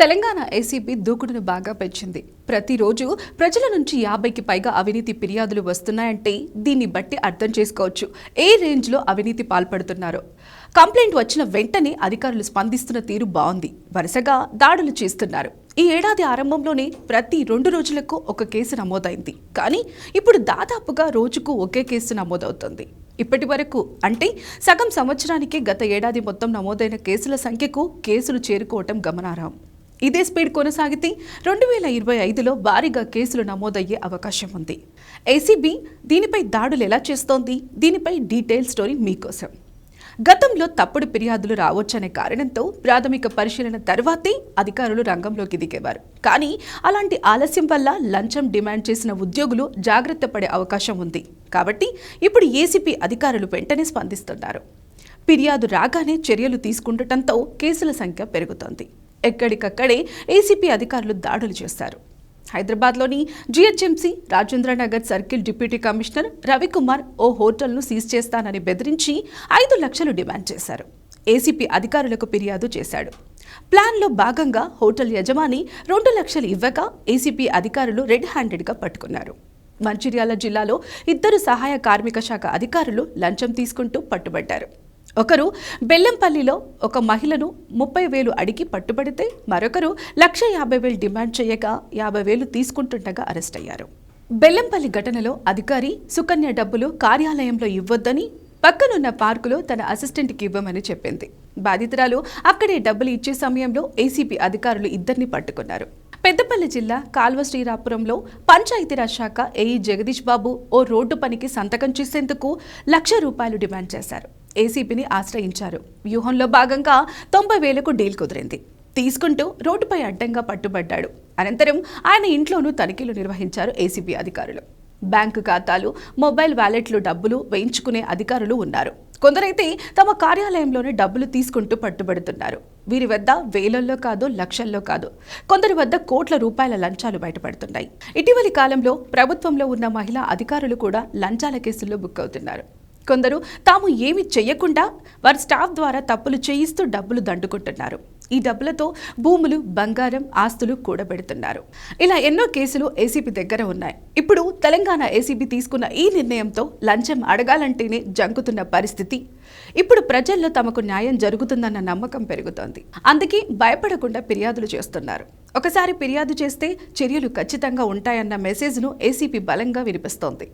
Telangana ACB దూకుడును బాగా పెంచింది. ప్రతిరోజు ప్రజల నుంచి యాభైకి పైగా అవినీతి ఫిర్యాదులు వస్తున్నాయంటే దీన్ని బట్టి అర్థం చేసుకోవచ్చు. ఏ రేంజ్లో అవినీతి పాల్పడుతున్నారో? కంప్లైంట్ వచ్చిన వెంటనే అధికారులు స్పందిస్తున్న తీరు బాగుంది. వరుసగా దాడులు చేస్తున్నారు. ఈ ఏడాది ఆరంభంలోనే ప్రతి రెండు రోజులకు ఒక కేసు నమోదైంది. కానీ ఇప్పుడు దాదాపుగా రోజుకు ఒకే కేసు నమోదవుతుంది. ఇప్పటి వరకు అంటే సగం సంవత్సరానికి గత ఏడాది మొత్తం నమోదైన కేసుల సంఖ్యకు కేసులు చేరుకోవటం గమనార్హం. ఇదే స్పీడ్ కొనసాగితే రెండు వేల ఇరవై ఐదులో భారీగా కేసులు నమోదయ్యే అవకాశం ఉంది. ఏసీబీ దీనిపై దాడులు ఎలా చేస్తోంది? దీనిపై డీటెయిల్ స్టోరీ మీకోసం. గతంలో తప్పుడు ఫిర్యాదులు రావచ్చనే కారణంతో ప్రాథమిక పరిశీలన తర్వాతే అధికారులు రంగంలోకి దిగేవారు. కానీ అలాంటి ఆలస్యం వల్ల లంచం డిమాండ్ చేసిన ఉద్యోగులు జాగ్రత్త పడే అవకాశం ఉంది. కాబట్టి ఇప్పుడు ఏసీపీ అధికారులు వెంటనే స్పందిస్తున్నారు. ఫిర్యాదు రాగానే చర్యలు తీసుకుండటంతో కేసుల సంఖ్య పెరుగుతోంది. ఎక్కడికక్కడే ఏసీపీ అధికారులు దాడులు చేశారు. హైదరాబాద్లోని GHMC Rajendranagar circle deputy commissioner Ravikumar ఓ హోటల్ను సీజ్ చేస్తానని బెదిరించి ఐదు లక్షలు డిమాండ్ చేశారు. ఏసీపీ అధికారులకు ఫిర్యాదు చేశాడు. ప్లాన్లో భాగంగా హోటల్ యజమాని రెండు లక్షలు ఇవ్వక ఏసీపీ అధికారులు రెడ్ హ్యాండెడ్గా పట్టుకున్నారు. మంచిర్యాల జిల్లాలో ఇద్దరు సహాయ కార్మిక శాఖ అధికారులు లంచం తీసుకుంటూ పట్టుబడ్డారు. ఒకరు బెల్లంపల్లిలో ఒక మహిళను ముప్పై వేలు అడిగి పట్టుబడితే మరొకరు లక్ష యాభై వేలు డిమాండ్ చేయగా యాభై వేలు తీసుకుంటుండగా అరెస్ట్ అయ్యారు. బెల్లంపల్లి ఘటనలో అధికారి సుకన్య డబ్బులు కార్యాలయంలో ఇవ్వొద్దని పక్కనున్న పార్కులో తన అసిస్టెంట్కి ఇవ్వమని చెప్పింది. బాధితురాలు అక్కడే డబ్బులు ఇచ్చే సమయంలో ఏసీపీ అధికారులు ఇద్దరిని పట్టుకున్నారు. పెద్దపల్లి జిల్లా కాల్వ శ్రీరాపురంలో పంచాయతీరాజ్ శాఖ ఏఈ జగదీష్ బాబు ఓ రోడ్డు పనికి సంతకం చేసేందుకు లక్ష రూపాయలు డిమాండ్ చేశారు. ఏసీపీని ఆశ్రయించారు. వ్యూహంలో భాగంగా తొంభై వేలకు డీల్ కుదిరింది. తీసుకుంటూ రోడ్డుపై అడ్డంగా పట్టుబడ్డాడు. అనంతరం ఆయన ఇంట్లోనూ తనిఖీలు నిర్వహించారు ఏసీబీ అధికారులు. బ్యాంకు ఖాతాలు మొబైల్ వ్యాలెట్లు డబ్బులు వేయించుకునే అధికారులు ఉన్నారు. కొందరైతే తమ కార్యాలయంలోనే డబ్బులు తీసుకుంటూ పట్టుబడుతున్నారు. వీరి వద్ద వేలల్లో కాదు లక్షల్లో కాదు. కొందరి వద్ద కోట్ల రూపాయల లంచాలు బయటపడుతున్నాయి. ఇటీవలి కాలంలో ప్రభుత్వంలో ఉన్న మహిళా అధికారులు కూడా లంచాల కేసుల్లో బుక్ అవుతున్నారు. కొందరు తాము ఏమి చేయకుండా వారి స్టాఫ్ ద్వారా తప్పులు చేయిస్తూ డబ్బులు దండుకుంటున్నారు. ఈ డబ్బులతో భూములు బంగారం ఆస్తులు కూడబెడుతున్నారు. ఇలా ఎన్నో కేసులు ఏసీబీ దగ్గర ఉన్నాయి. ఇప్పుడు తెలంగాణ ఏసీబీ తీసుకున్న ఈ నిర్ణయంతో లంచం అడగాలంటేనే జంకుతున్న పరిస్థితి. ఇప్పుడు ప్రజల్లో తమకు న్యాయం జరుగుతుందన్న నమ్మకం పెరుగుతోంది. అందుకే భయపడకుండా ఫిర్యాదులు చేస్తున్నారు. ఒకసారి ఫిర్యాదు చేస్తే చర్యలు ఖచ్చితంగా ఉంటాయన్న మెసేజ్ను ఏసీపీ బలంగా వినిపిస్తోంది.